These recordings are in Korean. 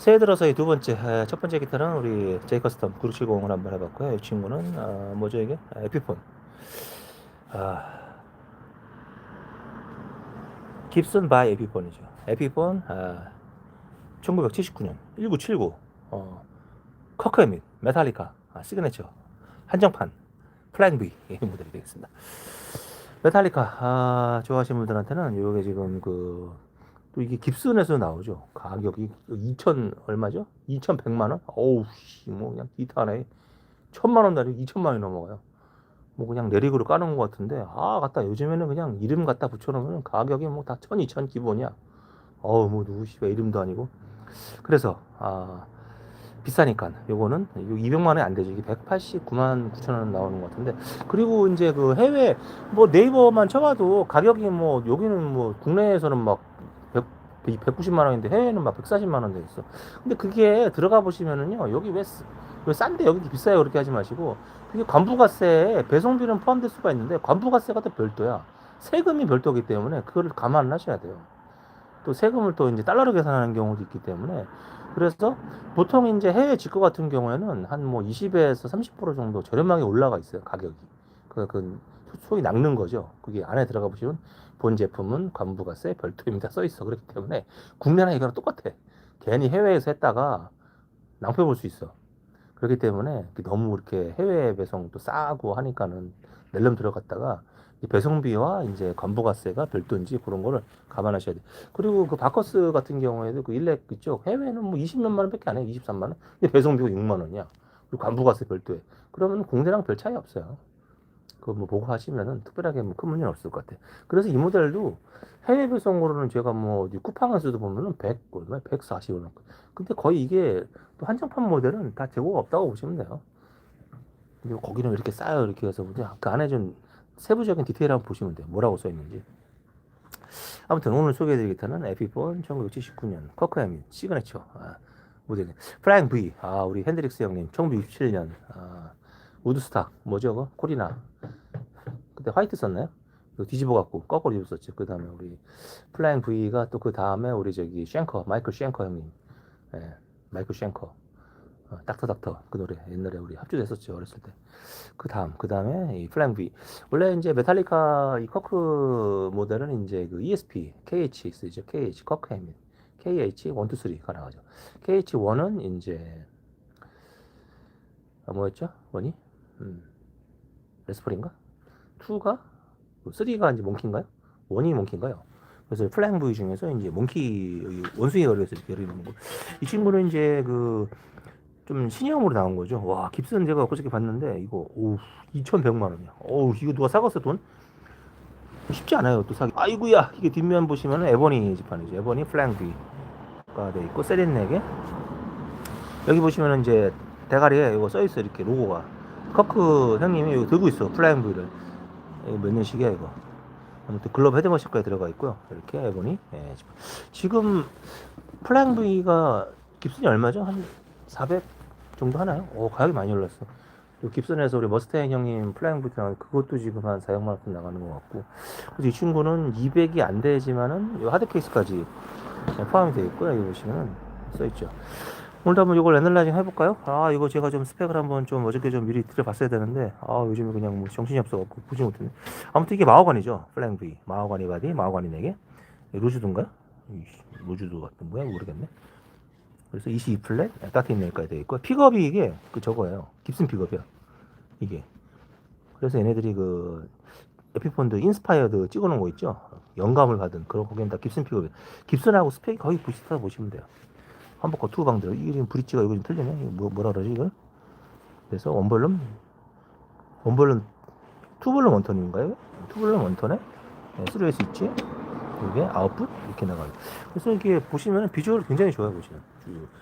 새해 들어서의 두 번째, 에, 첫 번째 기타는 우리 제이커스텀 9670을 한번 해봤고요. 이 친구는 아, 뭐죠 이게? 아, 에피폰. 아, 깁슨 바이 에피폰이죠. 에피폰 아, 1979년 1979 어, 커크 및 메탈리카 아, 시그네처 한정판 플랭 B 이 모델이 되겠습니다. 메탈리카 아, 좋아하시는 분들한테는 이게 지금 그 또 이게 깁슨에서 나오죠. 가격이 2천 얼마죠? 2,100만 원? 어우 씨, 뭐 그냥 기타 하나에 천만 원짜리 2천만 원이 넘어가요. 뭐 그냥 내리그로 까는 것 같은데 아 갖다 요즘에는 그냥 이름 갖다 붙여놓으면 가격이 뭐 다 천, 이천 기본이야. 어우 뭐 누구 씨발 이름도 아니고 그래서 아 비싸니까 요거는 200만 원이 안 되죠. 이게 189만 9천 원 나오는 것 같은데 그리고 이제 그 해외 뭐 네이버만 쳐봐도 가격이 뭐 여기는 뭐 국내에서는 막 100, 190만 원인데 해외는 막 140만 원돼 있어. 근데 그게 들어가 보시면은요 여기 왜, 쓰- 왜 싼데 여기 비싸요 그렇게 하지 마시고 그게 관부가세에 배송비는 포함될 수가 있는데 관부가세가 또 별도야. 세금이 별도이기 때문에 그거를 감안을 하셔야 돼요. 또 세금을 또 이제 달러로 계산하는 경우도 있기 때문에 그래서 보통 이제 해외 직구 같은 경우에는 한 뭐 20에서 30% 정도 저렴하게 올라가 있어요 가격이. 그, 그 소위 낚는 거죠. 그게 안에 들어가 보시면 본 제품은 관부가세 별도입니다 써 있어. 그렇기 때문에 국내나 이거랑 똑같아. 괜히 해외에서 했다가 낭패 볼 수 있어. 그렇기 때문에 너무 이렇게 해외 배송도 싸고 하니까는 낼름 들어갔다가 이 배송비와 이제 관부가세가 별도인지 그런 거를 감안하셔야 돼. 그리고 그 바커스 같은 경우에도 그 일렉 있죠. 해외는 뭐 20몇만 원밖에 안 해. 23만 원. 근데 배송비가 6만 원이야. 그리고 관부가세 별도에. 그러면 국내랑 별 차이 없어요. 그거 뭐 보고 하시면은 특별하게 뭐 큰 문제는 없을 것 같아. 그래서 이 모델도 해외 배송으로는 제가 뭐 어디 쿠팡에서도 보면은 100 얼마 140 얼마. 근데 거의 이게 또 한정판 모델은 다 재고가 없다고 보시면 돼요. 근데 거기는 왜 이렇게 싸요 이렇게 해서 근데 그 안에 좀 세부적인 디테일 한번 보시면 돼요. 뭐라고 써 있는지. 아무튼 오늘 소개해드릴 기타는 에피폰 1979년 커크햄 시그네처 아, 모델 프라잉 V 아 우리 핸드릭스 형님 1967년 아, 우드스탁 뭐죠 그거 코리나 그때 화이트 썼나요? 뒤집어 갖고 거꾸로 입었었죠. 그 다음에 우리 플라잉 V가 또 그 다음에 우리 저기 쉔커 마이클 쉔커 형님 예, 마이클 쉔커 어, 닥터 닥터 그 노래 옛날에 우리 합주됐었죠 어렸을 때. 그 다음 그 다음에 이 플라잉 V 원래 이제 메탈리카 이 커크 모델은 이제 그 ESP KH 쓰죠 KH 커크 햄 KH 1, 2, 3가 나가죠. KH 1은 이제 아, 뭐였죠? 원이? 음. 레스퍼인가? 2가 3가 이제 몽키인가요? 원이 몽키인가요? 그래서 플랭 부위 중에서 이제 몽키 원숭이 거리에서 이렇게 열리는 거. 이 친구는 이제 그 좀 신형으로 나온 거죠. 와 깁슨 제가 그저께 봤는데 이거 오 2,100만 원이야. 어우 이거 누가 사갔어 돈? 쉽지 않아요 또 사기. 아이구야 이게 뒷면 보시면은 에버니 지판이죠. 에버니 플랭 부위가 돼 있고 세린넥에 여기 보시면은 이제 대가리에 이거 써 있어 이렇게 로고가. 커크 형님이 이거 들고 있어 플라잉. 이거 몇 년식이야 이거? 아무튼 글로브 헤드머신까지 들어가 있고요. 이렇게 해보니 예, 지금- 플라잉 V가 깁슨이 얼마죠? 한 400 정도 하나요? 오 가격이 많이 올랐어. 요 깁슨에서 우리 머스탱 형님 플라잉 V 나간 그것도 지금 한 400만 원 나가는 것 같고. 그래서 이 친구는 200이 안 되지만은 요 하드 케이스까지 포함이 되어 있고요 여기 보시면은. 써 있죠 오늘도 한번 이걸 애널라이징 해볼까요? 아 이거 제가 좀 스펙을 한번 좀 어저께 좀 미리 들여봤어야 되는데 아 요즘에 그냥 뭐 정신이 없어갖고 보지 못했네. 아무튼 이게 마호가니죠? 플랭 V. 마호가니 바디 마호가니 4개. 루즈드인가요? 이씨, 루즈드 같은 거야? 모르겠네. 그래서 22플랫 따뜻한 내일까지 되어 있고. 픽업이 이게 그 저거예요. 깁슨 픽업이야. 이게. 그래서 얘네들이 그 에피폰드 인스파이어드 찍어놓은 거 있죠? 영감을 받은 그런 거기는 다 깁슨 픽업이에요. 깁슨하고 스펙이 거의 비슷하다 보시면 돼요 한복과 투방들 이게 지금 브릿지가 이거 좀 틀리네. 이거 뭐, 뭐라 그러지 이걸? 그래서 원볼룸 원볼룸 투볼룸 원턴인가요? 투볼룸 원턴에? 네, 3S 있지? 이게 아웃풋? 이렇게 나가요. 그래서 이게 보시면 비주얼 굉장히 좋아요 보시면.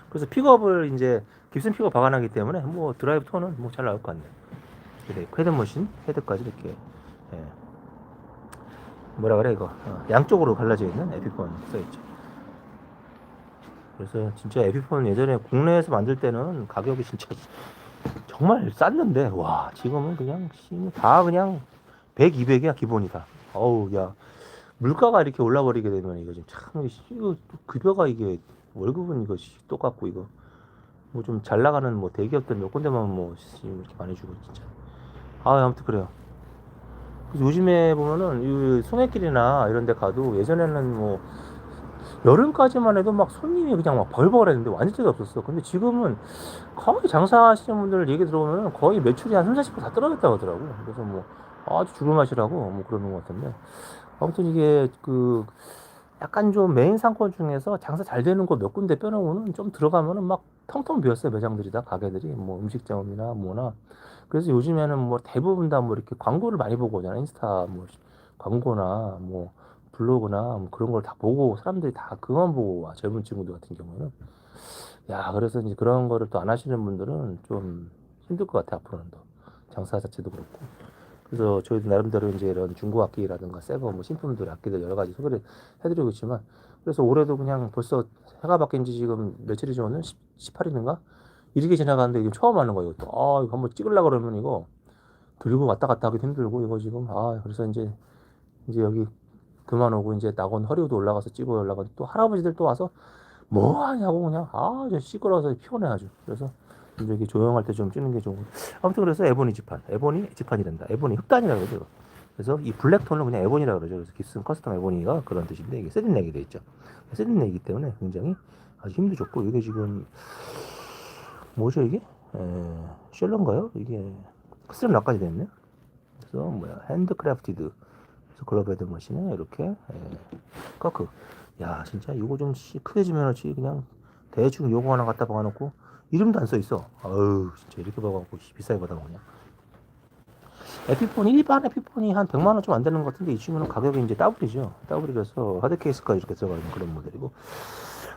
그래서 픽업을 이제 깁슨 픽업 박아놨기 때문에 뭐 드라이브 톤은 뭐 잘 나올 것 같네요. 이렇게 헤드 머신 헤드까지 이렇게 예. 뭐라 그래 이거? 어, 양쪽으로 갈라져 있는 에피폰 써있죠 그래서 진짜 에피폰 예전에 국내에서 만들 때는 가격이 진짜 정말 쌌는데 와 지금은 그냥 씨, 다 그냥 100, 200이야 기본이 다. 어우 야 물가가 이렇게 올라버리게 되면 이거 지금 참 이거 급여가 이게 월급은 이거 씨, 똑같고 이거. 뭐 좀 잘 나가는 뭐 대기업들 몇 군데만 뭐 씨, 이렇게 많이 주고 진짜. 아 아무튼 그래요. 그래서 요즘에 보면은 이 송해길이나 이런 데 가도 예전에는 뭐 여름까지만 해도 막 손님이 그냥 막 벌벌 했는데 완전 적이 없었어. 근데 지금은 거의 장사하시는 분들 얘기 들어보면 거의 매출이 한 30, 40%다 떨어졌다고 하더라고 그래서 뭐 아주 죽을 맛이라고 뭐 그러는 것 같은데. 아무튼 이게 그 약간 좀 메인 상권 중에서 장사 잘 되는 거몇 군데 빼놓으면은 좀 들어가면은 막 텅텅 비었어요. 매장들이 다 가게들이. 뭐 음식점이나 뭐나. 그래서 요즘에는 뭐 대부분 다 뭐 이렇게 광고를 많이 보고 오잖아 인스타 뭐 광고나 뭐 블로그나 뭐 그런 걸 다 보고 사람들이 다 그만 보고 와 젊은 친구들 같은 경우는. 야 그래서 이제 그런 거를 또 안 하시는 분들은 좀 힘들 것 같아 앞으로는 더. 장사 자체도 그렇고. 그래서 저희도 나름대로 이제 이런 중고 악기라든가 새거 뭐 신품들 악기들 여러 가지 소개를 해드리고 있지만 그래서 올해도 그냥 벌써 해가 바뀐 지 지금 며칠이죠 오늘 18일인가? 이렇게 지나가는데 지금 처음 하는 거예요 또 아 이거 한번 찍으려 그러면 이거 들고 왔다 갔다 하기 힘들고 이거 지금. 아 그래서 이제 이제 여기 그만 오고 이제 낙원 허리우드 올라가서 찍어 올라가고 또 할아버지들 또 와서 뭐 하냐고 그냥 아저 시끄러워서 피곤해 아주 그래서 이제 이렇게 조용할 때 좀 찍는 게 좋은 아무튼 그래서 에보니 지판 에보니 지판이란다. 에보니 흑단이라고 그러죠. 그래서 이 블랙 톤을 그냥 에보니라고 그러죠. 그래서 기슨 커스텀 에보니가 그런 뜻인데 이게 세딘넥이 돼 있죠. 세딘넥이기 때문에 굉장히 아주 힘도 좋고 이게 지금 뭐죠 이게? 에, 쉘러인가요? 이게 스트랩 락까지 됐네. 그래서 뭐야? 핸드크래프티드 글러베드 머신에 이렇게 에, 커크 야 진짜 이거 좀 씨, 크게 지면은 그냥 대충 요거 하나 갖다 박아놓고 이름도 안 써 있어. 아유 진짜 이렇게 박아놓고 씨, 비싸게 받아먹냐. 에피폰이 일반 에피폰이 한 100만 원 좀 안 되는 것 같은데 이 친구는 가격이 이제 더블이죠. 더블이라서 하드 케이스까지 이렇게 들어가 있는 그런 모델이고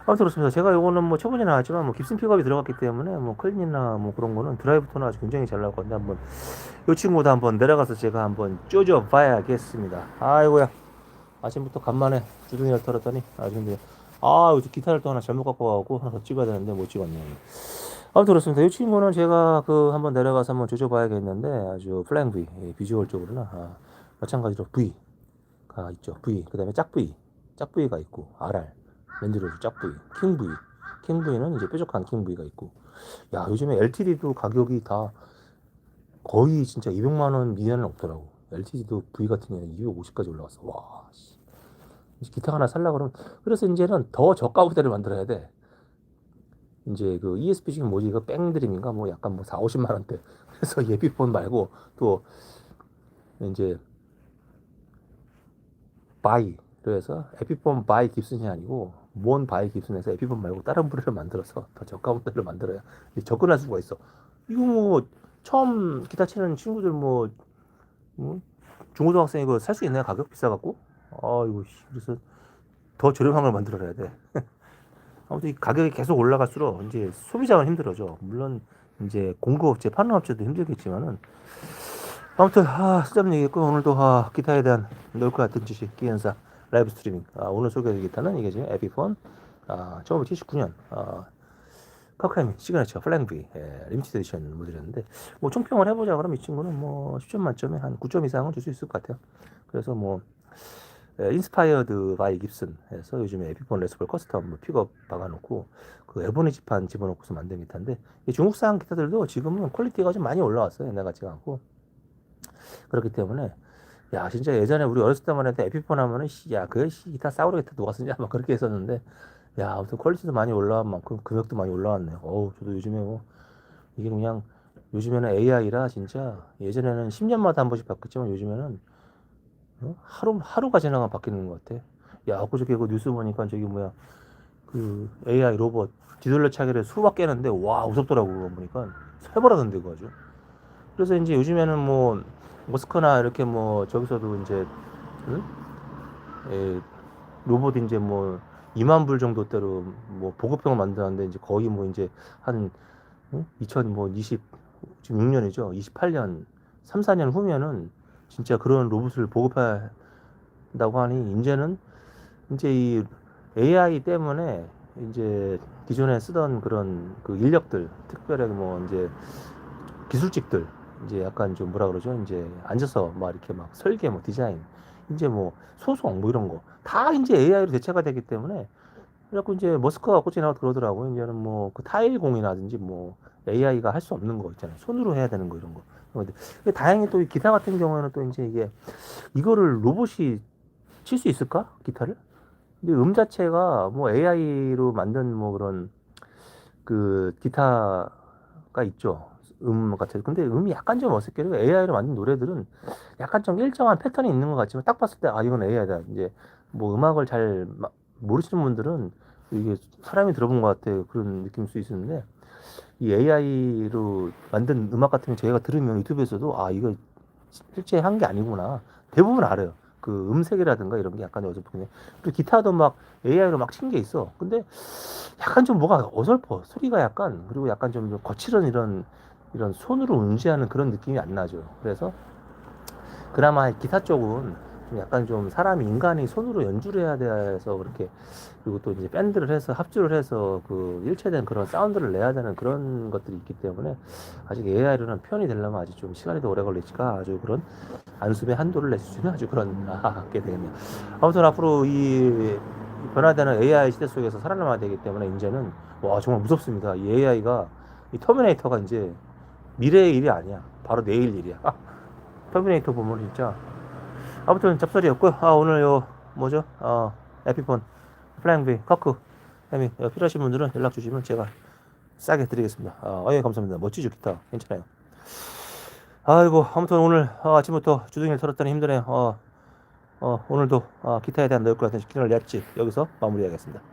아무튼 그렇습니다. 제가 요거는 뭐 초반에 나왔지만 뭐 깁슨 픽업이 들어갔기 때문에 뭐 클린이나 뭐 그런 거는 드라이브 톤은 아주 굉장히 잘 나올 건데 한번 요 친구도 한번 내려가서 제가 한번 쪼져 봐야겠습니다. 아이고야 아침부터 간만에 주둥이를 털었더니 아주 근데 아 요즘 기타를 또 하나 잘못 갖고 와갖고 하나 더 찍어야 되는데 못 찍었네요. 아무튼 그렇습니다. 이 친구는 제가 그 한번 내려가서 한번 조져 봐야겠는데 아주 플랭 V 예, 비주얼 쪽으로는 아, 마찬가지로 V가 있죠. V 그 다음에 짝 V 짝 V가 있고 RR 랜드로즈 짝 V 킹 V 킹 V는 이제 뾰족한 킹 V가 있고 야 요즘에 LTD도 가격이 다 거의 진짜 200만 원 미만은 없더라고. LTD도 V 같은 경우는 250까지 올라갔어. 와. 씨. 기타 하나 살라 그러면 그래서 이제는 더 저가 부대를 만들어야 돼. 이제 그 ESP 지금 뭐지 이거 뺑드림인가 뭐 약간 뭐 4, 50만 원대. 그래서 예비폰 말고 또 이제 바이 그래서 에피폰 바이 깁슨이 아니고 뭔 바이 깁슨에서 에피폰 말고 다른 부대를 만들어서 더 저가 부대를 만들어야 접근할 수가 있어. 이거 뭐 처음 기타 치는 친구들 뭐, 뭐 중고등학생 이거 살 수 있나요? 가격 비싸갖고? 아 이거 씨, 그래서 더 저렴한 걸 만들어야 돼. 아무튼 이 가격이 계속 올라갈수록 이제 소비자가 힘들어져. 물론 이제 공급업체, 판로업체도 힘들겠지만은 아무튼 아 쓰잡는 얘기했고 오늘도 아, 기타에 대한 것 같은 지식 기현사 라이브 스트리밍. 아, 오늘 소개해드릴 기타는 이게 지금 에피폰 아, 1979년. 아, 커크햄 시그너처 플랭비 예, 리미티드 에디션 모델이었는데 뭐 총평을 해보자 그러면 이 친구는 뭐 10점 만점에 한 9점 이상은 줄 수 있을 것 같아요. 그래서 뭐 예, 인스파이어드 바이 깁슨 해서 요즘에 에피폰 레스폴 커스텀 뭐 픽업 박아놓고 그 에보니 지판 집어넣고서 만든 기타인데 이 중국산 기타들도 지금은 퀄리티가 좀 많이 올라왔어요. 옛날 같지가 않고. 그렇기 때문에 야 진짜 예전에 우리 어렸을 때만 해도 에피폰 하면은 야그 기타 싸우르 기타 누가 쓰냐? 막 그렇게 했었는데 야 아무튼 퀄리티도 많이 올라온 만큼 금액도 많이 올라왔네요. 어우 저도 요즘에 뭐 이게 그냥 요즘에는 AI라 진짜 예전에는 10년마다 한 번씩 바뀌었지만 요즘에는 어? 하루 하루가 지나가 바뀌는 것 같아. 야 그저께 그 뉴스 보니까 저기 뭐야 그 AI 로봇 뒤돌려 차기를 수박 깨는데 와 무섭더라고 그거 보니까. 살벌하던데 그거 아주. 그래서 이제 요즘에는 뭐 모스크나 이렇게 뭐 저기서도 이제 응? 에, 로봇 이제 뭐 2만 불 정도대로 뭐 보급형을 만드는데 이제 거의 뭐 이제 한 응? 2020 지금 6년이죠. 28년 3, 4년 후면은 진짜 그런 로봇을 보급한다고 하니 이제는 이제 이 AI 때문에 이제 기존에 쓰던 그런 그 인력들 특별하게 뭐 이제 기술직들 이제 약간 좀 뭐라 그러죠 이제 앉아서 막 이렇게 막 설계 뭐 디자인 이제 뭐 소송 뭐 이런 거 다 이제 AI로 대체가 되기 때문에 그래갖고 이제 머스크가 꽂지나고 그러더라고요. 이제는 뭐 그 타일 공이라든지 뭐 AI가 할 수 없는 거 있잖아요. 손으로 해야 되는 거 이런 거. 다행히 또 이 기타 같은 경우에는 또 이제 이게 이거를 로봇이 칠 수 있을까? 기타를? 근데 음 자체가 뭐 AI로 만든 뭐 그런 그 기타가 있죠. 음 같은. 근데 음이 약간 좀 어색해요. AI로 만든 노래들은 약간 좀 일정한 패턴이 있는 것 같지만 딱 봤을 때 아 이건 AI다. 이제 뭐 음악을 잘 마- 모르시는 분들은 이게 사람이 들어본 것 같아 그런 느낌일 수 있는데 이 AI로 만든 음악 같은 거 저희가 들으면 유튜브에서도 아 이거 실제 한 게 아니구나 대부분 알아요 그 음색이라든가 이런 게 약간 어설프네 그리고 기타도 막 AI로 막 친 게 있어 근데 약간 좀 뭐가 어설퍼 소리가 약간 그리고 약간 좀 거칠은 이런 이런 손으로 운지하는 그런 느낌이 안 나죠 그래서 그나마 기타 쪽은 좀 약간 좀 사람이 인간이 손으로 연주를 해야 돼서 그렇게 그리고 또 이제 밴드를 해서 합주를 해서 그 일체된 그런 사운드를 내야 되는 그런 것들이 있기 때문에 아직 AI로는 표현이 되려면 아직 좀 시간이 더 오래 걸리니까 아주 그런 안습의 한도를 내주시면 아주 그런 하게 되겠네요. 아무튼 앞으로 이 변화되는 AI 시대 속에서 살아남아야 되기 때문에 이제는 와 정말 무섭습니다. 이 AI가 이 터미네이터가 이제 미래의 일이 아니야. 바로 내일 일이야. 아, 터미네이터 보면 진짜 아무튼 잡설이었고요. 아 오늘 요 뭐죠? 어 에피폰 플라잉비 커크 어, 필요하신 분들은 연락 주시면 제가 싸게 드리겠습니다. 아, 예, 감사합니다. 멋지죠 기타 괜찮아요. 아이고 아무튼 오늘 어, 아침부터 주둥이를 털었더니 힘드네요. 어, 어 오늘도 어, 기타에 대한 넓고 같은 기능을 냈지 여기서 마무리하겠습니다.